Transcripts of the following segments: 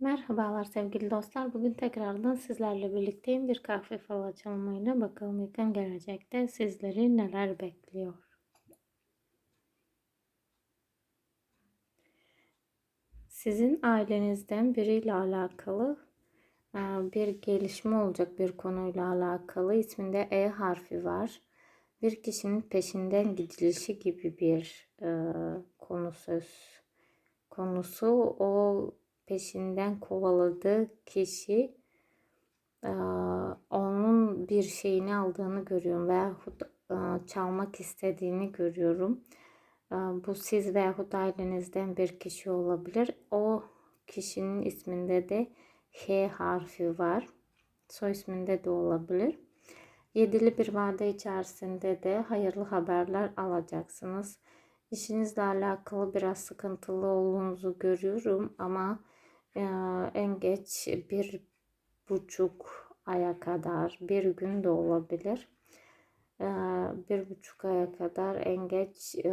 Merhabalar sevgili dostlar. Bugün tekrardan sizlerle birlikteyim. Bir kahve falı açılımıyla bakalım yakın gelecekte sizleri neler bekliyor. Sizin ailenizden biriyle alakalı e, bir gelişme olacak bir konuyla alakalı. İsminde E harfi var. Bir kişinin peşinden gidilişi gibi bir e, konu söz konusu. O peşinden kovaladığı kişi onun bir şeyini aldığını görüyorum veyahut çalmak istediğini görüyorum. Bu siz veyahut ailenizden bir kişi olabilir. O kişinin isminde de H harfi var. Soy isminde de olabilir. Yedili bir vade içerisinde de hayırlı haberler alacaksınız. İşinizle alakalı biraz sıkıntılı olduğunuzu görüyorum ama en geç bir buçuk aya kadar bir gün de olabilir. E, bir buçuk aya kadar en geç e,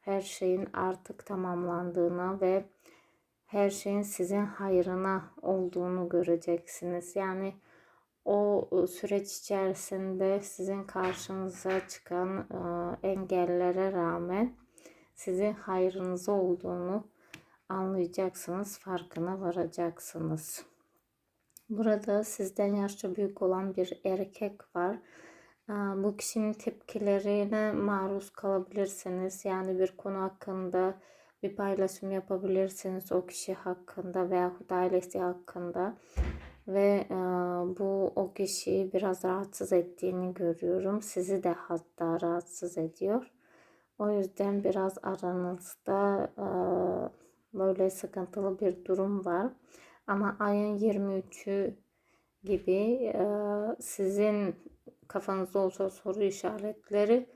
her şeyin artık tamamlandığına ve her şeyin sizin hayrına olduğunu göreceksiniz. Yani o süreç içerisinde sizin karşınıza çıkan engellere rağmen sizin hayrınıza olduğunu anlayacaksınız, farkına varacaksınız. Burada sizden yaşça büyük olan bir erkek var. Bu kişinin tepkilerine maruz kalabilirsiniz. Yani bir konu hakkında bir paylaşım yapabilirsiniz o kişi hakkında veyahut ailesi hakkında. Ve bu o kişiyi biraz rahatsız ettiğini görüyorum. Sizi de hatta rahatsız ediyor. O yüzden biraz aranızda böyle sıkıntılı bir durum var. Ama ayın 23'ü gibi sizin kafanızda olsa soru işaretleri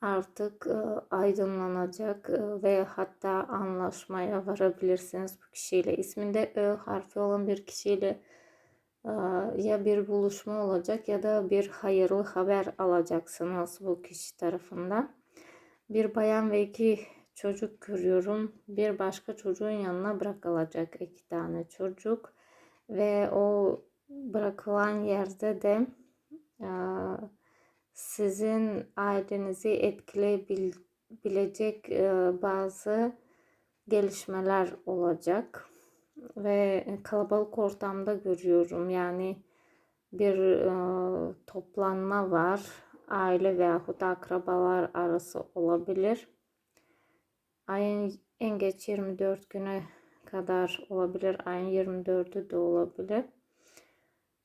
artık aydınlanacak ve hatta anlaşmaya varabilirsiniz bu kişiyle. İsminde Ö harfi olan bir kişiyle ya bir buluşma olacak ya da bir hayırlı haber alacaksınız bu kişi tarafından. Bir bayan ve iki çocuk görüyorum. Bir başka çocuğun yanına bırakılacak iki tane çocuk. Ve o bırakılan yerde de sizin ailenizi etkileyebilecek bazı gelişmeler olacak. Ve kalabalık ortamda görüyorum. Yani bir toplanma var. Aile veyahut akrabalar arası olabilir ayın en geç 24 güne kadar olabilir. Ayın 24'ü de olabilir.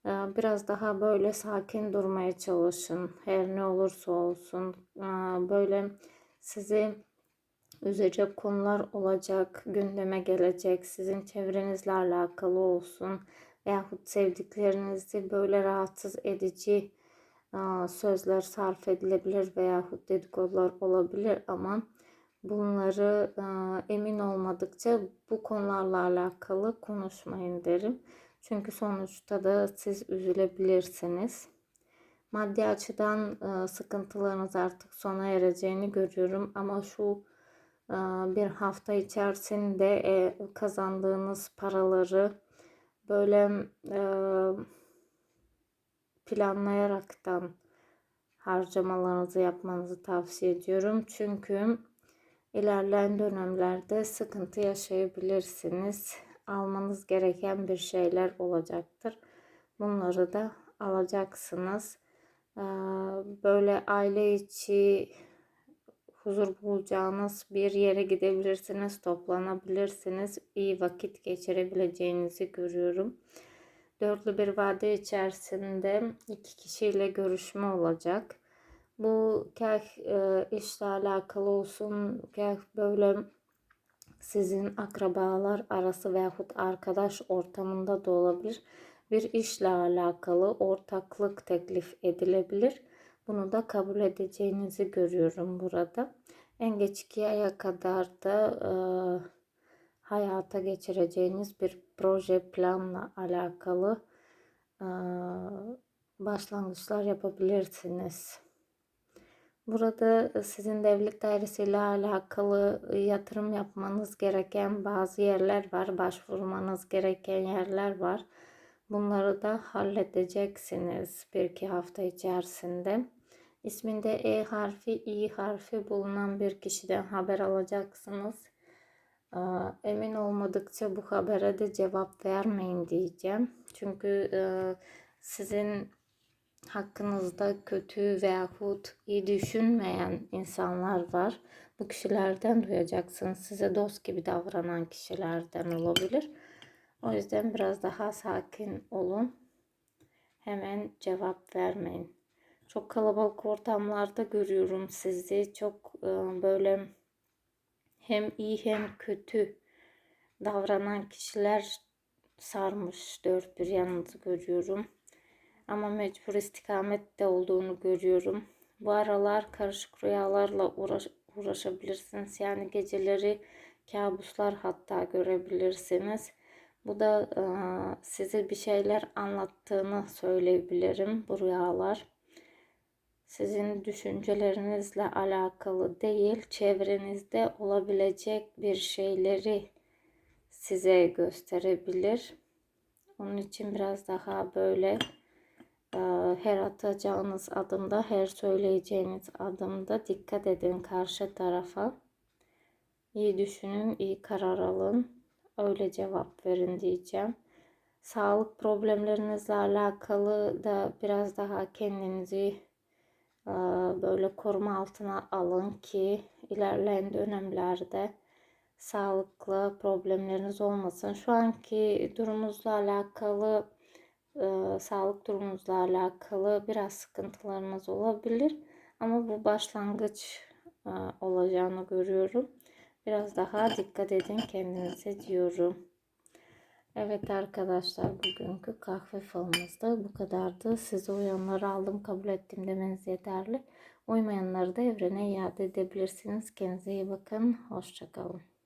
Ee, biraz daha böyle sakin durmaya çalışın. Her ne olursa olsun. Ee, böyle sizi üzecek konular olacak, gündeme gelecek, sizin çevrenizle alakalı olsun veyahut sevdiklerinizi böyle rahatsız edici e, sözler sarf edilebilir veyahut dedikodular olabilir ama bunları e, emin olmadıkça bu konularla alakalı konuşmayın derim. Çünkü sonuçta da siz üzülebilirsiniz. Maddi açıdan e, sıkıntılarınız artık sona ereceğini görüyorum ama şu e, bir hafta içerisinde e, kazandığınız paraları böyle e, planlayaraktan harcamalarınızı yapmanızı tavsiye ediyorum. Çünkü İlerleyen dönemlerde sıkıntı yaşayabilirsiniz. Almanız gereken bir şeyler olacaktır. Bunları da alacaksınız. Ee, böyle aile içi huzur bulacağınız bir yere gidebilirsiniz, toplanabilirsiniz, iyi vakit geçirebileceğinizi görüyorum. Dörtlü bir vade içerisinde iki kişiyle görüşme olacak. Bu kah e, işle alakalı olsun, kah böyle sizin akrabalar arası veyahut arkadaş ortamında da olabilir. Bir işle alakalı ortaklık teklif edilebilir. Bunu da kabul edeceğinizi görüyorum burada. En geç iki aya kadar da e, hayata geçireceğiniz bir proje planla alakalı e, başlangıçlar yapabilirsiniz. Burada sizin devlet dairesiyle alakalı yatırım yapmanız gereken bazı yerler var. Başvurmanız gereken yerler var. Bunları da halledeceksiniz bir iki hafta içerisinde. İsminde E harfi, İ harfi bulunan bir kişiden haber alacaksınız. Emin olmadıkça bu habere de cevap vermeyin diyeceğim. Çünkü sizin hakkınızda kötü veyahut iyi düşünmeyen insanlar var. Bu kişilerden duyacaksınız. Size dost gibi davranan kişilerden olabilir. O yüzden biraz daha sakin olun. Hemen cevap vermeyin. Çok kalabalık ortamlarda görüyorum sizi. Çok e, böyle hem iyi hem kötü davranan kişiler sarmış dört bir yanınızı görüyorum. Ama mecbur istikamette olduğunu görüyorum. Bu aralar karışık rüyalarla uğraş, uğraşabilirsiniz. Yani geceleri kabuslar hatta görebilirsiniz. Bu da e, size bir şeyler anlattığını söyleyebilirim bu rüyalar. Sizin düşüncelerinizle alakalı değil, çevrenizde olabilecek bir şeyleri size gösterebilir. Onun için biraz daha böyle her atacağınız adımda, her söyleyeceğiniz adımda dikkat edin karşı tarafa. İyi düşünün, iyi karar alın. Öyle cevap verin diyeceğim. Sağlık problemlerinizle alakalı da biraz daha kendinizi e, böyle koruma altına alın ki ilerleyen dönemlerde sağlıklı problemleriniz olmasın. Şu anki durumunuzla alakalı e, sağlık durumunuzla alakalı biraz sıkıntılarınız olabilir. Ama bu başlangıç e, olacağını görüyorum. Biraz daha dikkat edin kendinize diyorum. Evet arkadaşlar bugünkü kahve falımızda bu kadardı. Size uyanları aldım kabul ettim demeniz yeterli. Uymayanları da evrene iade edebilirsiniz. Kendinize iyi bakın. Hoşçakalın.